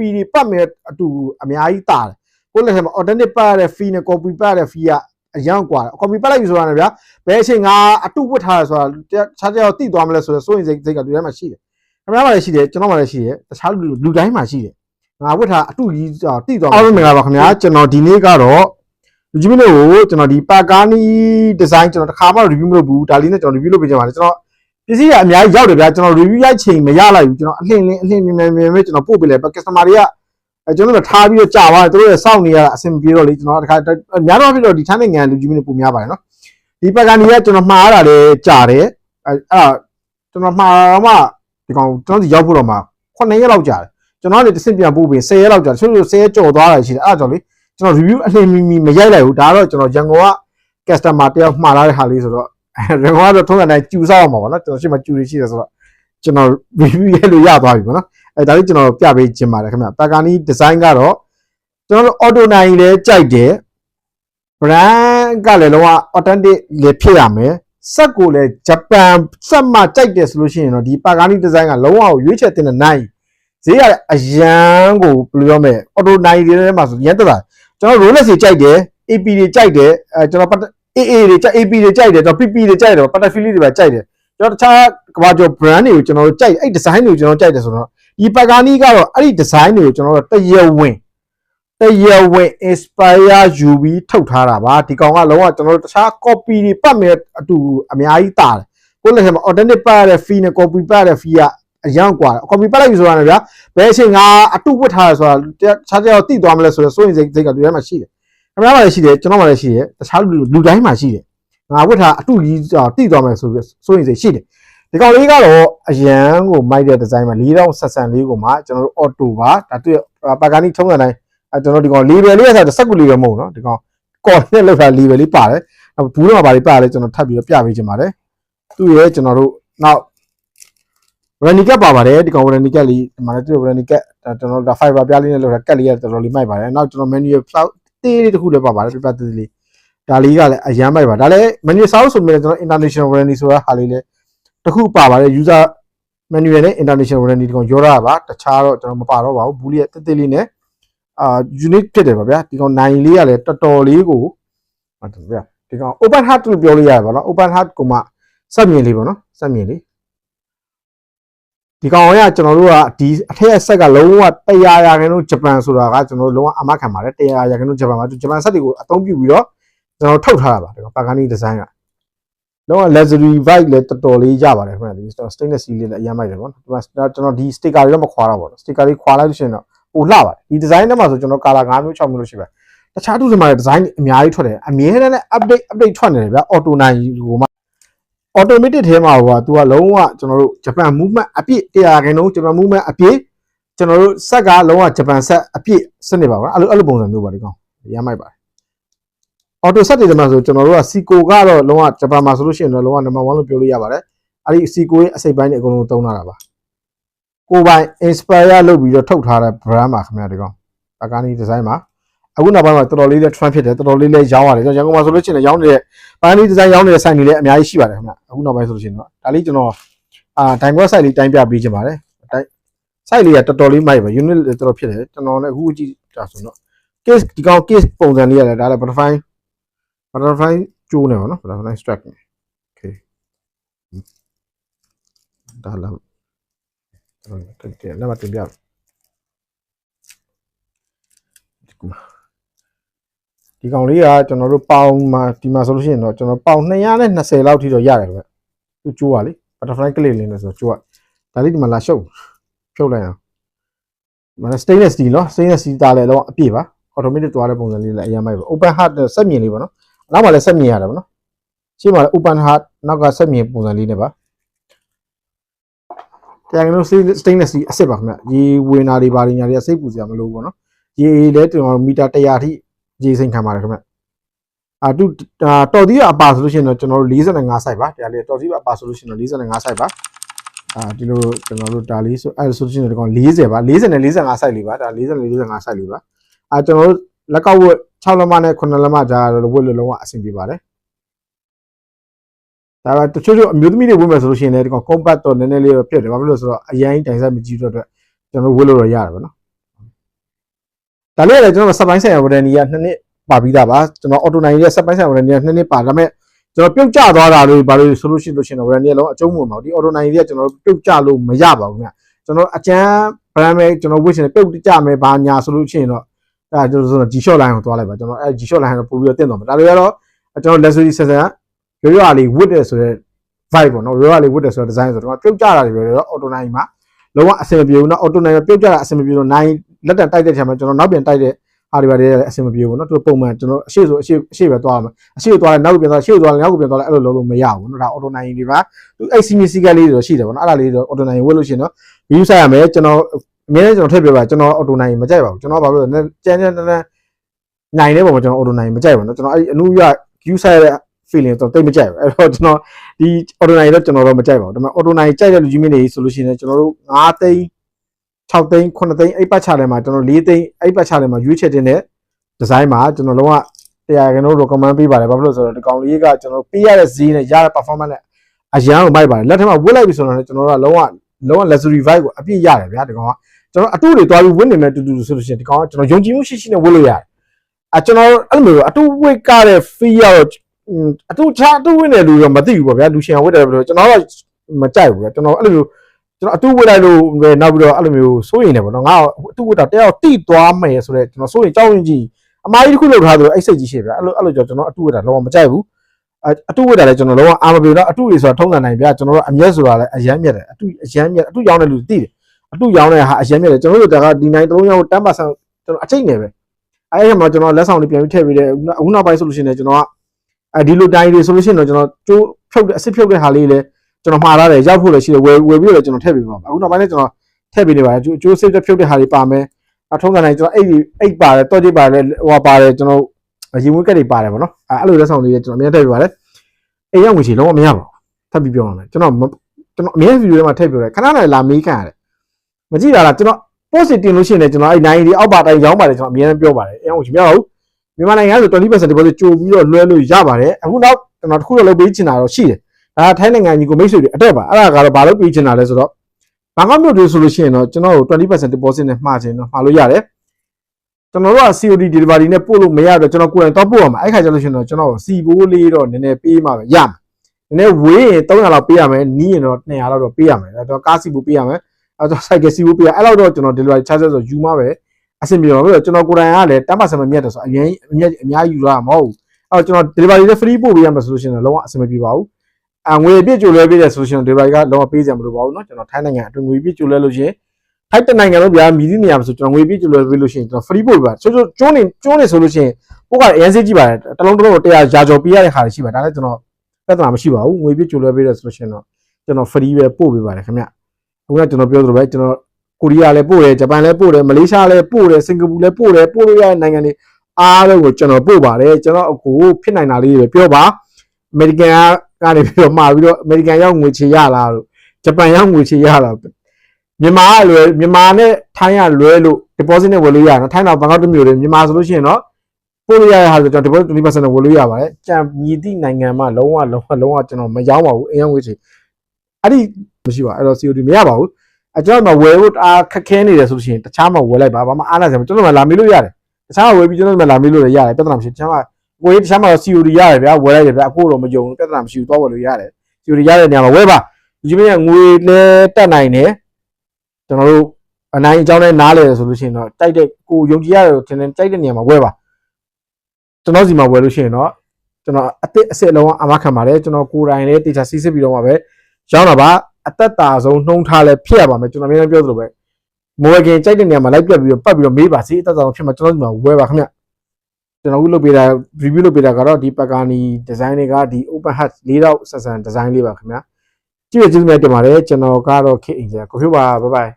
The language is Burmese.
copy တွေပတ်မယ်အတူအများကြီးတာတယ်ကိုယ့်လက်ထဲမှာ alternate ပတ်ရတဲ့ fee နဲ့ copy ပတ်ရတဲ့ fee ကအရင်ကွာတယ် copy ပတ်လိုက်ပြီဆိုတာနဲ့ဗျာဘယ်အချိန်ကအတူဝတ်ထားရဆိုတာခြားခြားတော့တိသွားမလဲဆိုတော့စိုးရင်စိတ်စိတ်ကလူတိုင်းမှာရှိတယ်ခင်ဗျားမှာလည်းရှိတယ်ကျွန်တော်မှာလည်းရှိတယ်တခြားလူလူတိုင်းမှာရှိတယ်ငါဝတ်ထားအတူကြီးတိသွားအားလုံးမင်္ဂလာပါခင်ဗျာကျွန်တော်ဒီနေ့ကတော့လူကြီးမင်းတို့ကိုကျွန်တော်ဒီပါကာနီဒီဇိုင်းကျွန်တော်တစ်ခါမှ review မလုပ်ဘူးဒါလေးနဲ့ကျွန်တော် review လုပ်ပေးကြပါမယ်ကျွန်တော် ပစ္စည်းကအများကြီးရောက်တယ်ဗျာကျွန်တော် review ရိုက်ချိန်မရလိုက်ဘူးကျွန်တော်အလှင်လင်းအလှင်မြင်မြင်မြင်မြင်ကျွန်တော်ပို့ပေးလိုက် customer တွေကအဲကျွန်တော်တို့ထားပြီးတော့ကြာသွားတယ်သူတို့ရဲ့စောင့်နေရတာအဆင်ပြေတော့လေကျွန်တော်တခါများတော့ဖြစ်တော့ဒီထားနိုင်ငံလူကြီးမျိုးပိုများပါတယ်နော်ဒီပကန်ကြီးကကျွန်တော်မှားရတာလေကြာတယ်အဲအဲ့ကျွန်တော်မှားတော့မှဒီကောင်ကျွန်တော်စီရောက်ဖို့တော့မှ9ရက်လောက်ကြာတယ်ကျွန်တော်ကနေတစ်ဆင့်ပြန်ပို့ပြီး10ရက်လောက်ကြာတယ်သူတို့10ရက်ကြော်သွားတာရှိတယ်အဲ့ဒါကြောင့်လေကျွန်တော် review အလှင်မီမီမရိုက်လိုက်ဘူးဒါတော့ကျွန်တော်ရန်ကုန်က customer တယောက်မှားလာတဲ့ဟာလေးဆိုတော့ ရန်ကုန်ကတော့ထုံးစံတိုင်းကျူဆောက်အောင်ပါဗောနော်ကျွန်တော်ရှိမှကျူတွေရှိတယ်ဆိုတော့ကျွန်တော် review ရဲလို့ရသွားပြီဗောနော်အဲဒါလေးကျွန်တော်ပြပေးခြင်းပါတယ်ခင်ဗျပါကာနီ design ကတော့ကျွန်တော်တို့ auto 9လည်းကြိုက်တယ် brand ကလည်းလုံးဝ authentic လည်းဖြစ်ရမယ်စက်ကိုလည်းဂျပန်စက်မှကြိုက်တယ်ဆိုလို့ရှိရင်တော့ဒီပါကာနီ design ကလုံးဝကိုရွေးချယ်တင်တဲ့နိုင်ဈေးရအရန်ကိုဘယ်လိုပြောမလဲ auto 9တွေထဲမှာဆိုရန်တက်တာကျွန်တော် Rolex တွေကြိုက်တယ် AP တွေကြိုက်တယ်အဲကျွန်တော် AA တွေကြိုက် AP တွေကြိုက်တယ်ကျွန်တော် PP တွေကြိုက်တယ်ပတ်တဖီလီတွေပဲကြိုက်တယ်ကျွန်တော်တခြားကဘာကျော် brand တွေကိုကျွန်တော်တို့ကြိုက်အဲ့ design တွေကိုကျွန်တော်ကြိုက်တယ်ဆိုတော့ဒီပကာနီကတော့အဲ့ဒီ design တွေကိုကျွန်တော်တို့တရဝင်တရဝင် inspire ယူပြီးထုတ်ထားတာပါဒီကောင်ကလုံးဝကျွန်တော်တို့တခြား copy တွေပတ်မဲ့အတူအများကြီးတာတယ်ကိုယ့်လက်ထဲမှာ alternate ပတ်ရတဲ့ fee နဲ့ copy ပတ်ရတဲ့ fee ကအရန်กว่าတယ် copy ပတ်လိုက်ပြီဆိုတာနဲ့ဗျာဘယ်အချိန်ငါအတူဝတ်ထားရဆိုတာတခြားတခြားတိသွားမလဲဆိုတော့စိုးရင်စိတ်စိတ်ကလူထဲမှာရှိတယ် ခင်ဗျားမှာလည်းရှိတယ်ကျွန်တော်မှလည်းရှိတယ်တခြားလူလူတိုင်းမှာရှိတယ်ငါဝတ်ထားအတူကြီးတိသွားမယ်ဆိုပြီးစိုးရင်စိတ်ရှိတယ်ဒီကောင်လေးကတော့အရန်ကိုမိုက်တဲ့ဒီဇိုင်းမှာ၄တောင်ဆက်ဆန်လေးကိုမှကျွန်တော်တို့ auto ပါဒါတွေ့ပါကာနီထုံးစံတိုင်းအဲကျွန်တော်ဒီကောင် label လေးရဆိုတော့စက်ကူ label မဟုတ်နော်ဒီကောင်ကော်နဲ့လောက်ထား label လေးပါတယ်ဘူးတော့ပါလေးပါတယ်ကျွန်တော်ထပ်ပြီးတော့ပြပေးချင်ပါတယ်သူ့ရဲ့ကျွန်တော်တို့နောက် running cap ပါပါတယ်ဒီကောင် running cap လေးဒီမှာလည်းသူ့ running cap ဒါကျွန်တော်ဒါ fiber ပြားလေးနဲ့လောက်ထား cap လေးရတော်တော်လေးမိုက်ပါတယ်နောက်ကျွန်တော် manual cloud တေးလေးတစ်ခုလည်းပါပါတယ်ပြပြသေးသေးလေးဒါလေးကလည်းအရန်မိုက်ပါဒါလည်း manual sound ဆိုမြဲကျွန်တော် international warranty ဆိုတာဟာလေးလည်းတစ်ခုပါပါတယ် user manual နဲ့ international warranty ဒီကောင်ရောတာပါတခြားတော့ကျွန်တော်မပါတော့ပါဘူးဘူးလေးတက်တက်လေးနဲ့အာ unique ဖြစ်တယ်ပါဗျာဒီကောင်နိုင်လေးကလည်းတော်တော်လေးကိုဟုတ်တယ်ဗျာဒီကောင် open heart လို့ပြောလို့ရတယ်ပါနော် open heart ကိုမှစက်မြင်လေးပေါ့နော်စက်မြင်လေး ဒီကောင်ကကျွန်တော်တို့ကဒီအထက်အဆက်ကလုံးဝ100ရာခိုင်နှုန်းဂျပန်ဆိုတာကကျွန်တော်တို့လုံးဝအမခံပါတယ်100ရာခိုင်နှုန်းဂျပန်မှာဂျပန်ဆက်တွေကိုအသုံးပြုပြီးတော့ကျွန်တော်ထုတ်ထားတာပါဒီကောင်ပါကာနီဒီဇိုင်းကလုံးဝ luxury vibe လည်းတော်တော်လေးရပါတယ်ခင်ဗျာဒီ stainless steel လေးလည်းအရင်မိုက်တယ်ပေါ့နော်ဒီမှာကျွန်တော်ဒီ sticker တွေတော့မခွာတော့ပါဘူး sticker လေးခွာလိုက်လို့ရှိရင်တော့ပိုလှပါတယ်ဒီ design ထဲမှာဆိုကျွန်တော် color 5မျိုး6မျိုးလို့ရှိပါတယ်တခြားသူတွေမှာလည်း design အများကြီးထွက်တယ်အမြဲတမ်း update update ထွက်နေတယ်ဗျာ auto 9ကိုမှ automatic ထဲမှာဟိုက तू ကလုံးဝကျွန်တော်တို့ဂျပန် movement အပြည့်100ခိုင်နှုန်းဂျပန် movement အပြည့်ကျွန်တော်တို့ဆက်ကလုံးဝဂျပန်ဆက်အပြည့်စနစ်ပါကွာအဲ့လိုအဲ့လိုပုံစံမျိုးပါဒီကောင်ရမ်းမိုက်ပါတယ် auto set တွေထဲမှာဆိုကျွန်တော်တို့က Seiko ကတော့လုံးဝဂျပန်မှာဆိုလို့ရှိရင်တော့လုံးဝ number 1လို့ပြောလို့ရပါတယ်အဲ့ဒီ Seiko ရဲ့အစိပ်ပိုင်းတွေအကုန်လုံးသုံးထားတာပါကိုပိုင် inspire လုပ်ပြီးတော့ထုတ်ထားတဲ့ brand ပါခင်ဗျာဒီကောင်ပကာနီ design ပါ အခုနောက်ပိုင်းမှာတော်တော်လေးလည်း trend ဖြစ်တယ်တော်တော်လေးလည်းရောင်းရတယ်ကျွန်တော်ရန်ကုန်မှာဆိုလို့ရှိရင်လည်းရောင်းနေတဲ့ပန်းလေးဒီဇိုင်းရောင်းနေတဲ့ဆိုင်တွေလည်းအများကြီးရှိပါတယ်ခင်ဗျအခုနောက်ပိုင်းဆိုလို့ရှိရင်တော့ဒါလေးကျွန်တော်အာဒိုင်ကွက် site လေးတိုင်းပြပေးချင်ပါတယ်တိုင်း site လေးကတော်တော်လေးမိုက်ပါ unit လည်းတော်တော်ဖြစ်တယ်ကျွန်တော်လည်းအခုကြည့်တာဆိုတော့ case ဒီကောင် case ပုံစံလေးရတယ်ဒါလည်း butterfly butterfly ကျိုးနေပါနော် butterfly strap နေ okay ဒါလည်းကျွန်တော်တင်လက်မတင်ပြဒီကော ဒီကောင်လေးကကျွန်တော်တို့ပေါင်မှာဒီမှာဆိုလို့ရှိရင်တော့ကျွန်တော်ပေါင်220လောက်ထိတော့ရတယ်ဗျသူကျိုးပါလေ butterfly clip လေးနဲ့ဆိုတော့ကျိုးကဒါလေးဒီမှာလာရှုပ်ဖြုတ်လိုက်အောင်မန stainless steel နော် stainless steel တာလည်းတော့အပြည့်ပါ automatic သွားတဲ့ပုံစံလေးလည်းအရင်မိုက်ပါ open heart ဆက်မြင်လေးပါနော်နောက်မှလည်းဆက်မြင်ရတယ်ပါနော်ရှေ့မှာလည်း open heart နောက်ကဆက်မြင်ပုံစံလေးနဲ့ပါတရားကျွန်တော် stainless steel အစ်စ်ပါခင်ဗျရေဝင်တာတွေပါညာတွေအစိပ်ပူစရာမလိုဘူးပေါ့နော်ရေလည်းကျွန်တော်မီတာ100အထိ ရေစိမ့်ခံပါတယ်ခင်ဗျအာတူတော်သီးအပါဆိုလို့ရှိရင်တော့ကျွန်တော်တို့45 site ပါတရားလေးတော်သီးအပါဆိုလို့ရှိရင်တော့45 site ပါအာဒီလိုကျွန်တော်တို့ဒါလေးဆိုအဲဆိုလို့ရှိရင်ဒီကောင်40ပါ40နဲ့45 site လေးပါဒါ40နဲ့45 site လေးပါအာကျွန်တော်တို့လက်ကောက်ဝတ်6လက်မနဲ့9လက်မကြားတော့ဝတ်လို့လုံးဝအဆင်ပြေပါတယ်ဒါကတချို့ချို့အမျိုးသမီးတွေဝတ်မယ်ဆိုလို့ရှိရင်လည်းဒီကောင် compact တော့နည်းနည်းလေးတော့ဖြစ်တယ်ဘာဖြစ်လို့လဲဆိုတော့အရင်တိုင်ဆက်မကြည့်တော့အတွက်ကျွန်တော်ဝတ်လို့တော့ရတယ်ဗောနော် ဒါလေးကလည်းကျွန်တော်စက်ပိုင်းဆိုင်ရာ warranty ကနှစ်နှစ်ပါပြီးသားပါကျွန်တော် auto 9ရဲ့စက်ပိုင်းဆိုင်ရာ warranty ကနှစ်နှစ်ပါဒါပေမဲ့ကျွန်တော်ပြုတ်ကျသွားတာလို့ဘာလို့ဆိုလို့ရှိလို့ရှိရင်တော့ warranty ကလုံးအကျုံးမဝင်ပါဘူးဒီ auto 9ရဲ့ကျွန်တော်ပြုတ်ကျလို့မရပါဘူးခင်ဗျကျွန်တော်အကျန်း brand ပဲကျွန်တော်ဝစ်ရှင်ပြုတ်ကျမယ်ဘာညာဆိုလို့ရှိရင်တော့အဲကျွန်တော်ဆိုတော့ G shot line ကိုသွားလိုက်ပါကျွန်တော်အဲ G shot line ကိုပို့ပြီးတော့တင့်သွားမှာဒါတွေကတော့ကျွန်တော် luxury ဆက်ဆံရိုးရိုးအလေးဝတ်တယ်ဆိုတော့ vibe ပေါ့နော်ရိုးရိုးအလေးဝတ်တယ်ဆိုတော့ design ဆိုတော့ပြုတ်ကျတာတွေပဲတော့ auto 9မှာလုံးဝအဆင်မပြေဘူးနော် auto 9မှာပြုတ်ကျတာအဆင်မပြေတော့9 လက်တံတိုက်တဲ့ချိန်မှာကျွန်တော်နောက်ပြန်တိုက်တဲ့အားတွေပါတွေအဆင်မပြေဘူးနော်သူပုံမှန်ကျွန်တော်အရှိဆိုအရှိအရှိပဲသွားမှာအရှိသွားတယ်နောက်ပြန်သွားအရှိသွားတယ်နောက်ပြန်သွားတယ်အဲ့လိုလုပ်လို့မရဘူးနော်ဒါ auto 9တွေပါသူအဲ့စီမီစီကလေးတွေတော့ရှိတယ်ပေါ့နော်အဲ့ဒါလေးတော့ auto 9ဝတ်လို့ရှိရင်တော့ view ဆိုင်ရမယ်ကျွန်တော်အမြဲတမ်းကျွန်တော်ထည့်ပြပါကျွန်တော် auto 9မကြိုက်ပါဘူးကျွန်တော်ဘာလို့လဲကျန်းကျန်းတန်းတန်းနိုင်တဲ့ပုံမှာကျွန်တော် auto 9မကြိုက်ပါဘူးနော်ကျွန်တော်အဲ့အနုရ view ဆိုင်ရတဲ့ feeling တော့တိတ်မကြိုက်ဘူးအဲ့တော့ကျွန်တော်ဒီ auto 9တော့ကျွန်တော်တော့မကြိုက်ပါဘူးဒါပေမဲ့ auto 9ကြိုက်တဲ့လူကြီးမင်းတွေဆိုလို့ရှိရင်ကျွန်တော်တို့9သိန်း 6သိန်း9သိန်းအဲ့ပတ်ချတယ်မှာကျွန်တော်4သိန်းအဲ့ပတ်ချတယ်မှာရွေးချယ်တင်တဲ့ design မှာကျွန်တော်လုံးဝတရားကျွန်တော်တို့ recommend ပေးပါတယ်ဘာဖြစ်လို့ဆိုတော့ဒီကောင်လေးကကျွန်တော်ပေးရတဲ့ဈေးနဲ့ရတဲ့ performance နဲ့အရန်ကိုမိုက်ပါတယ်လက်ထက်မှာဝတ်လိုက်ပြီဆိုတော့ကျွန်တော်တို့ကလုံးဝလုံးဝ luxury vibe ကိုအပြည့်ရတယ်ဗျာဒီကောင်ကကျွန်တော်အတူတွေတွားပြီးဝတ်နေမယ်တူတူဆိုလို့ရှိရင်ဒီကောင်ကကျွန်တော်ယုံကြည်မှုရှိရှိနဲ့ဝတ်လို့ရတယ်အကျွန်တော်အဲ့လိုမျိုးအတူဝတ်ကတဲ့ feel ရောအတူချအတူဝတ်နေလူရောမသိဘူးပေါ့ဗျာလူရှင်ဝတ်တယ်လို့ကျွန်တော်တော့မကြိုက်ဘူးဗျာကျွန်တော်အဲ့လိုမျိုး ကျွန်တော်အတူဝတ်လိုက်လို့ပဲနောက်ပြီးတော့အဲ့လိုမျိုးစိုးရင်တယ်ပေါ့နော်ငါအတူဝတ်တာတယောက်တိသွားမယ်ဆိုတော့ကျွန်တော်စိုးရင်ကြောက်ရင်ကြီးအမားကြီးတစ်ခုလောက်ထားသလိုအဲ့စိတ်ကြီးရှိဗျာအဲ့လိုအဲ့လိုကြောင့်ကျွန်တော်အတူဝတ်တာလုံးဝမကြိုက်ဘူးအတူဝတ်တာလည်းကျွန်တော်လုံးဝအာမပြေတော့အတူတွေဆိုတာထုံးစံနိုင်ဗျာကျွန်တော်တို့အမျက်ဆိုတာလည်းအယမ်းမြက်တယ်အတူအယမ်းမြက်အတူရောင်းတဲ့လူသိတယ်အတူရောင်းတဲ့ဟာအယမ်းမြက်တယ်ကျွန်တော်တို့ကဒီနိုင်တလုံးရောင်း10%ကျွန်တော်အချိတ်နေပဲအဲ့ဒီမှာကျွန်တော်လက်ဆောင်လေးပြန်ပြီးထည့်ပေးတယ်အခုနောက်ပိုင်းဆိုလို့ရှိရင်ကျွန်တော်ကအဲဒီလိုတိုင်းတွေဆိုလို့ရှိရင်တော့ကျွန်တော်ကျိုးဖြုတ်တဲ့အစ်စ်ဖြုတ်တဲ့ဟာလေးလည်း ကျွန်တော်မှားထားတယ်ရောက်ဖို့လည်းရှိတယ်ဝယ်ဝယ်ပြီးတော့လည်းကျွန်တော်ထည့်ပေးပါအခုနောက်ပိုင်းလည်းကျွန်တော်ထည့်ပေးနေပါတယ်ကျိုးစိတ်ဖြုတ်တဲ့ဟာလေးပါမယ်အထုံးကန်တိုင်းကျွန်တော်အိတ်အိတ်ပါတယ်တော့ကြည့်ပါတယ်ဟိုပါတယ်ကျွန်တော်ရေမွေးကက်တွေပါတယ်ဗောနော်အဲအဲ့လိုလက်ဆောင်လေးကျွန်တော်အများထည့်ပေးပါတယ်အိမ်ရောက်ငွေချေလုံးဝမရပါဘူးထပ်ပြီးပြောရမယ်ကျွန်တော်ကျွန်တော်အများဗီဒီယိုထဲမှာထည့်ပြောတယ်ခဏခဏလာမေးခံရတယ်မကြည့်တာလားကျွန်တော် post တင်လို့ရှိရင်လည်းကျွန်တော်အဲ့90ဒီအောက်ပါတိုင်းရောင်းပါတယ်ကျွန်တော်အများနဲ့ပြောပါတယ်အိမ်ရောက်ငွေချေမရပါဘူးမြန်မာနိုင်ငံဆို20% deposit ကြိုပြီးတော့လွှဲလို့ရပါတယ်အခုနောက်ကျွန်တော်တစ်ခုတော့လုပ်ပေးချင်တာတော့ရှိတယ် ဒါထိုင်းနိုင်ငံကြီးကိုမိတ်ဆွေတွေအတက်ပါအဲ့ဒါကတော့ဘာလို့ပေးချင်တာလဲဆိုတော့ဘာကမြို့တွေဆိုလို့ရှိရင်တော့ကျွန်တော်တို့20% deposit နဲ့မှားချင်တော့မှားလို့ရတယ်ကျွန်တော်တို့က COD delivery နဲ့ပို့လို့မရတော့ကျွန်တော်ကိုယ်တိုင်တော့ပို့ရမှာအဲ့ခါကျလို့ရှိရင်တော့ကျွန်တော်စီဘိုးလေးတော့နည်းနည်းပေးမှာပဲရမယ်နည်းနည်းဝေးရင်300လောက်ပေးရမယ်နီးရင်တော့200လောက်တော့ပေးရမယ်အဲ့တော့ကားစီဘိုးပေးရမယ်အဲ့တော့ cycle စီဘိုးပေးရအဲ့လောက်တော့ကျွန်တော် delivery charges ဆိုယူမှာပဲအဆင်ပြေပါဘူးကျွန်တော်ကိုယ်တိုင်ကလည်း10%မမြတ်တယ်ဆိုအရင်အမြတ်အများကြီးယူရမှာမဟုတ်ဘူးအဲ့တော့ကျွန်တော် delivery နဲ့ free ပို့ပေးရမှာဆိုလို့ရှိရင်လုံးဝအဆင်မပြေပါဘူး အငွေပြည့်ကြိုလွှဲပေးတယ်ဆိုလို့ရှိရင် delivery ကလုံးဝပေးစရာမလိုပါဘူးเนาะကျွန်တော်ထိုင်းနိုင်ငံအတွင်းငွေပြည့်ကြိုလွှဲလို့ရှိရင်ထိုက်တဲ့နိုင်ငံလုံးဗျာမြည်သည့်နေရာမှာဆိုကျွန်တော်ငွေပြည့်ကြိုလွှဲပေးလို့ရှိရင်ကျွန်တော် free ပို့ပေးပါချိုးချိုးကျွန်းနေကျွန်းနေဆိုလို့ရှိရင်ပို့ကအရင်စိတ်ကြည့်ပါတယ်တစ်လုံးတစ်လုံး100ရာကျော်ပေးရတဲ့ခါတွေရှိပါတယ်ဒါလည်းကျွန်တော်ပြဿနာမရှိပါဘူးငွေပြည့်ကြိုလွှဲပေးတယ်ဆိုလို့ရှိရင်တော့ကျွန်တော် free ပဲပို့ပေးပါတယ်ခင်ဗျအခုကကျွန်တော်ပြောသလိုပဲကျွန်တော်ကိုရီးယားလည်းပို့တယ်ဂျပန်လည်းပို့တယ်မလေးရှားလည်းပို့တယ်စင်ကာပူလည်းပို့တယ်ပို့လို့ရတဲ့နိုင်ငံတွေအားလုံးကိုကျွန်တော်ပို့ပါတယ်ကျွန်တော်အခုဖြစ်နိုင်တာလေးတွေပြောပါအမေရိကန်က နေပြီးတော့မှာပြီးတော့အမေရိကန်ရောက်ငွေချေရလားလို့ဂျပန်ရောက်ငွေချေရလားမြန်မာကလွယ်မြန်မာနဲ့ထိုင်းကလွယ်လို့ deposit နဲ့ဝယ်လို့ရနော်ထိုင်းတော့ဘန်ကောက်တမျိုးတွေမြန်မာဆိုလို့ရှိရင်တော့ပို့လို့ရတဲ့ဟာဆိုကျွန်တော် deposit 20%နဲ့ဝယ်လို့ရပါတယ်ကြံမြည်သည့်နိုင်ငံမှာလုံးဝလုံးဝလုံးဝကျွန်တော်မရောက်ပါဘူးအရင်ငွေချေအဲ့ဒီမရှိပါအဲ့တော့ COD မရပါဘူးအကျွန်တော်မှဝယ်ဖို့အားခက်ခဲနေတယ်ဆိုလို့ရှိရင်တခြားမှဝယ်လိုက်ပါဘာမှအားနာစရာမကျွန်တော်မှလာမေးလို့ရတယ်တခြားမှဝယ်ပြီးကျွန်တော်မှလာမေးလို့လည်းရတယ်ပြဿနာမရှိတခြားမှ ကိုယ်တခြားမှ COD ရတယ်ဗျာဝယ်လိုက်တယ်ဗျာအခုတော့မယုံဘူးပြဿနာမရှိဘူးသွားဝယ်လို့ရတယ် COD ရတဲ့နေရာမှာဝယ်ပါဒီမင်းကငွေလဲတက်နိုင်တယ်ကျွန်တော်တို့အနိုင်အကြောင်းနဲ့နားလဲဆိုလို့ရှိရင်တော့တိုက်တဲ့ကိုယုံကြည်ရတယ်ထင်တယ်တိုက်တဲ့နေရာမှာဝယ်ပါကျွန်တော်စီမှာဝယ်လို့ရှိရင်တော့ကျွန်တော်အစ်စ်အစ်စ်လုံးအမခံပါတယ်ကျွန်တော်ကိုယ်တိုင်လည်းတေချာစီးစစ်ပြီးတော့မှပဲရောင်းတာပါအသက်တာဆုံးနှုံးထားလဲဖြစ်ရပါမယ်ကျွန်တော်အများကြီးပြောသလိုပဲမိုးကင်ကြိုက်တဲ့နေရာမှာလိုက်ပြတ်ပြီးတော့ပတ်ပြီးတော့မေးပါစီအသက်တာဆုံးဖြစ်မှာကျွန်တော်ဒီမှာဝယ်ပါခင်ဗျ ကျွန်တော်အခုလုပ်ပေးတာ review လုပ်ပေးတာကတော့ဒီပကာနီ design တွေကဒီ open hat ၄တော့ဆက်ဆန် design လေးပါခင်ဗျကြည့်ရကြည့်မြတ်တင်ပါတယ်ကျွန်တော်ကတော့ခေအင်ဂျာကိုဖြိုးပါဘိုင်ဘိုင်